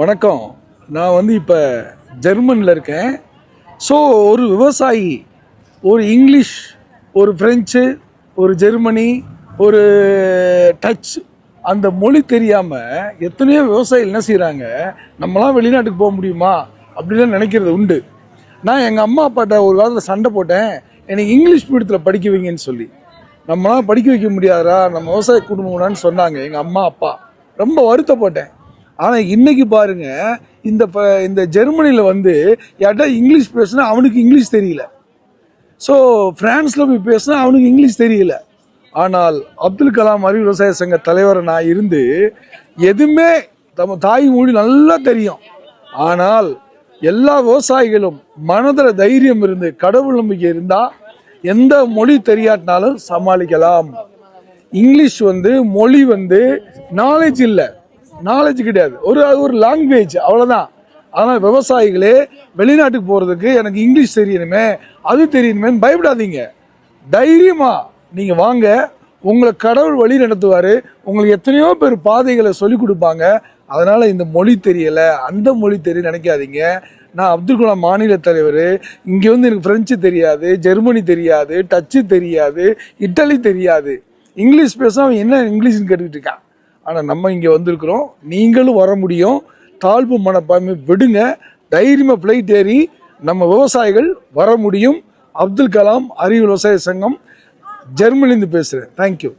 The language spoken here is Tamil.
வணக்கம். நான் வந்து இப்போ ஜெர்மனில் இருக்கேன். ஸோ ஒரு விவசாயி ஒரு இங்கிலீஷ் ஒரு ஃப்ரெஞ்சு ஒரு ஜெர்மனி ஒரு டச் அந்த மொழி தெரியாமல் எத்தனையோ விவசாயிகள் என்ன செய்கிறாங்க நம்மளாம் வெளிநாட்டுக்கு போக முடியுமா? அப்படிலாம் நினைக்கிறது உண்டு. நான் எங்கள் அம்மா அப்பாட்ட ஒரு காலத்தில் சண்டை போட்டேன். எனக்கு இங்கிலீஷ் மீடியத்தில் படிக்க வைங்கன்னு சொல்லி. நம்மளாம் படிக்க வைக்க முடியாதா? நம்ம விவசாய குடும்பம்னான்னு சொன்னாங்க எங்கள் அம்மா அப்பா. ரொம்ப வருத்தப்பட்டேன். ஆனால் இன்னைக்கு பாருங்க இந்த ப இந்த ஜெர்மனியில் வந்து யார்ட்டா இங்கிலீஷ் பேசுனா அவனுக்கு இங்கிலீஷ் தெரியல. ஸோ ஃப்ரான்ஸில் போய் பேசுனா அவனுக்கு இங்கிலீஷ் தெரியல. ஆனால் அப்துல் கலாம் அறிவு விவசாய சங்க தலைவரை நான் இருந்து எதுவுமே நம்ம தாய் மொழி நல்லா தெரியும். ஆனால் எல்லா விவசாயிகளும் மனதில் தைரியம் இருந்து கடவுள் நம்பிக்கை இருந்தால் எந்த மொழி தெரியாட்டினாலும் சமாளிக்கலாம். இங்கிலீஷ் வந்து மொழி வந்து நாலேஜ் இல்லை. நாலேஜ் கிடையாது. ஒரு அது ஒரு லாங்குவேஜ் அவ்வளோதான் ஆனால் விவசாயிகளே வெளிநாட்டுக்கு போகிறதுக்கு எனக்கு இங்கிலீஷ் தெரியணுமே அது தெரியணுமேன்னு பயப்படாதீங்க. தைரியமாக நீங்கள் வாங்க. உங்களை கடவுள் வழி நடத்துவார். உங்களுக்கு எத்தனையோ பேர் பாதைகளை சொல்லி கொடுப்பாங்க. அதனால் இந்த மொழி தெரியலை. அந்த மொழி தெரிய நினைக்காதீங்க. நான் அப்துல் கலாம் மாநில தலைவர். இங்கே வந்து எனக்கு ஃப்ரெஞ்சு தெரியாது ஜெர்மனி தெரியாது டச்சு தெரியாது இட்டலி தெரியாது. இங்கிலீஷ் பேச அவன் என்ன இங்கிலீஷ்னு கேட்டுக்கிட்டு இருக்கான்? ஆனால் நம்ம இங்கே வந்திருக்கிறோம். நீங்களும் வர முடியும். தாழ்வு மனப்பான்மை விடுங்க. தைரியமாக ஃப்ளைட் ஏறி நம்ம விவசாயிகள் வர முடியும். அப்துல் கலாம் அறிவு விவசாய சங்கம் ஜெர்மனிலேருந்து பேசுகிறேன் தேங்க்யூ